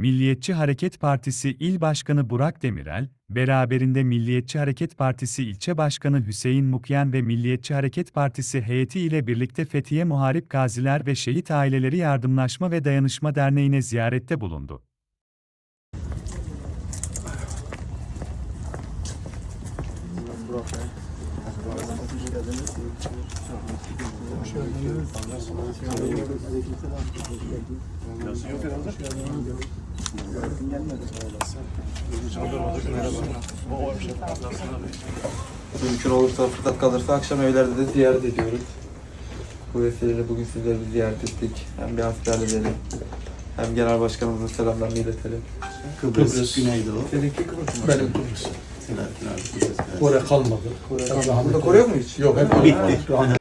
Milliyetçi Hareket Partisi İl Başkanı Burak Demirel, beraberinde Milliyetçi Hareket Partisi İlçe Başkanı Hüseyin Mukyen ve Milliyetçi Hareket Partisi heyeti ile birlikte Fethiye Muharip Gaziler ve Şehit Aileleri Yardımlaşma ve Dayanışma Derneği'ne ziyarette bulundu. Mümkün olursa fırsat kalırsa akşam evlerde de ziyaret ediyoruz. Bu vesileyle bugün sizleri bir ziyaret ettik. Hem bir hasbihal edelim. Hem genel başkanımızın selamlarını iletelim. Kıbrıs, Güneydoğu. Seninki Kıbrıs mı? Benim Kıbrıs. Selahattin abi. Kıbrıs. Kore kalmadı. Burada Kore yok mu hiç? Yok hep Bitti.